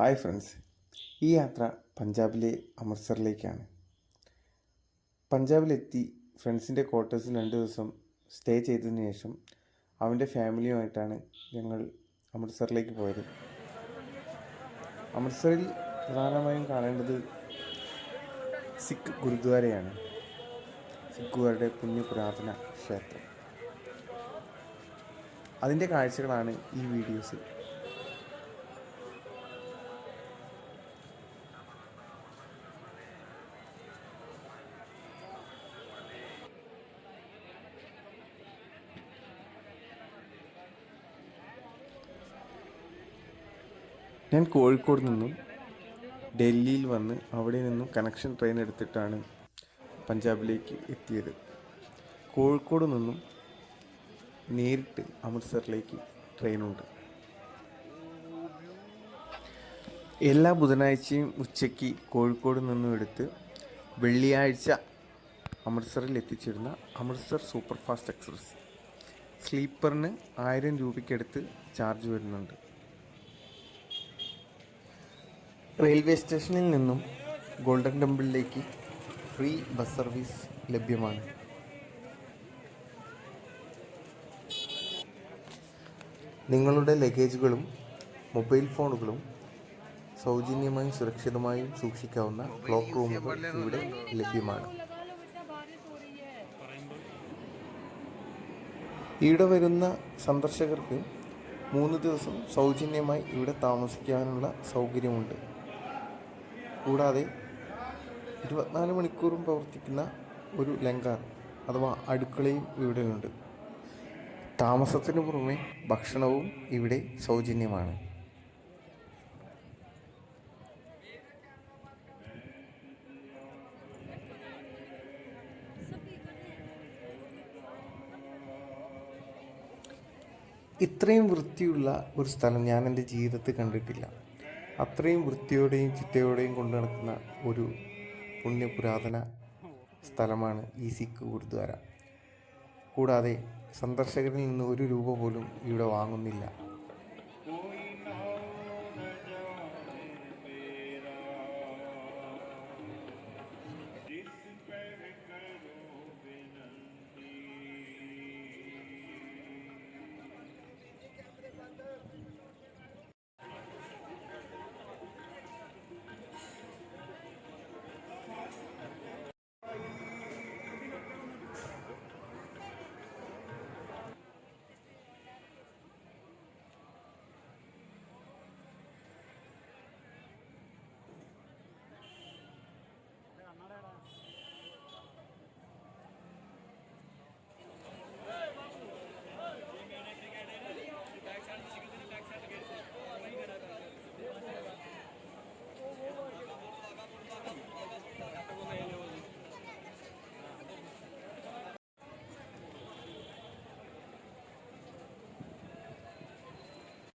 Hi friends. ഈ യാത്ര പഞ്ചാബിലെ അമൃത്സറിലേക്കാണ്. പഞ്ചാബിലെത്തി ഫ്രണ്ട്സിന്റെ ക്വാർട്ടേഴ്സിൽ രണ്ട് ദിവസം സ്റ്റേ ചെയ്തതിന് ശേഷം അവന്റെ ഫാമിലിയുമായിട്ടാണ് ഞങ്ങൾ അമൃത്സറിലേക്ക് പോയത്. അമൃത്സറിൽ പ്രധാനമായും കാണേണ്ടത് സിഖ് ഗുരുദ്വാരയാണ്. സിഖുകാരുടെ പുണ്യ പുരാതന ക്ഷേത്രം. അതിന്റെ കാഴ്ചകളാണ് ഈ വീഡിയോസിൽ. ഞാൻ കോഴിക്കോട് നിന്നും ഡൽഹിയിൽ വന്ന് അവിടെ നിന്നും കണക്ഷൻ ട്രെയിൻ എടുത്തിട്ടാണ് പഞ്ചാബിലേക്ക് എത്തിയത്. കോഴിക്കോട് നിന്നും നേരിട്ട് അമൃത്സറിലേക്ക് ട്രെയിനുണ്ട് എല്ലാ ബുധനാഴ്ചയും ഉച്ചയ്ക്ക് കോഴിക്കോട് നിന്നും എടുത്ത് വെള്ളിയാഴ്ച അമൃത്സറിൽ എത്തിച്ചിരുന്ന അമൃത്സർ സൂപ്പർ ഫാസ്റ്റ് എക്സ്പ്രസ്. സ്ലീപ്പറിന് ആയിരം രൂപയ്ക്കടുത്ത് ചാർജ് വരുന്നുണ്ട്. റെയിൽവേ സ്റ്റേഷനിൽ നിന്നും ഗോൾഡൻ ടെമ്പിളിലേക്ക് ഫ്രീ ബസ് സർവീസ് ലഭ്യമാണ്. നിങ്ങളുടെ ലഗേജുകളും മൊബൈൽ ഫോണുകളും സൗജന്യമായും സുരക്ഷിതമായും സൂക്ഷിക്കാവുന്ന ക്ലോക്ക് റൂമുകൾ ഇവിടെ ലഭ്യമാണ്. ഇവിടെ വരുന്ന സന്ദർശകർക്ക് മൂന്ന് ദിവസം സൗജന്യമായി ഇവിടെ താമസിക്കാനുള്ള സൗകര്യമുണ്ട്. കൂടാതെ ഇരുപത്തിനാല് മണിക്കൂറും പ്രവർത്തിക്കുന്ന ഒരു ലങ്കാർ അഥവാ അടുക്കളയും ഇവിടെയുണ്ട്. താമസത്തിന് പുറമെ ഭക്ഷണവും ഇവിടെ സൗജന്യമാണ്. ഇത്രയും വൃത്തിയുള്ള ഒരു സ്ഥലം ഞാൻ എന്റെ ജീവിതത്തിൽ കണ്ടിട്ടില്ല. അത്രയും വൃത്തിയോടെയും ചിട്ടയോടെയും കൊണ്ടു നടക്കുന്ന ഒരു പുണ്യപുരാതന സ്ഥലമാണ് ഈ സിഖ് ഗുരുദ്വാര. കൂടാതെ സന്ദർശകരിൽ നിന്ന് ഒരു രൂപ പോലും ഇവിടെ വാങ്ങുന്നില്ല.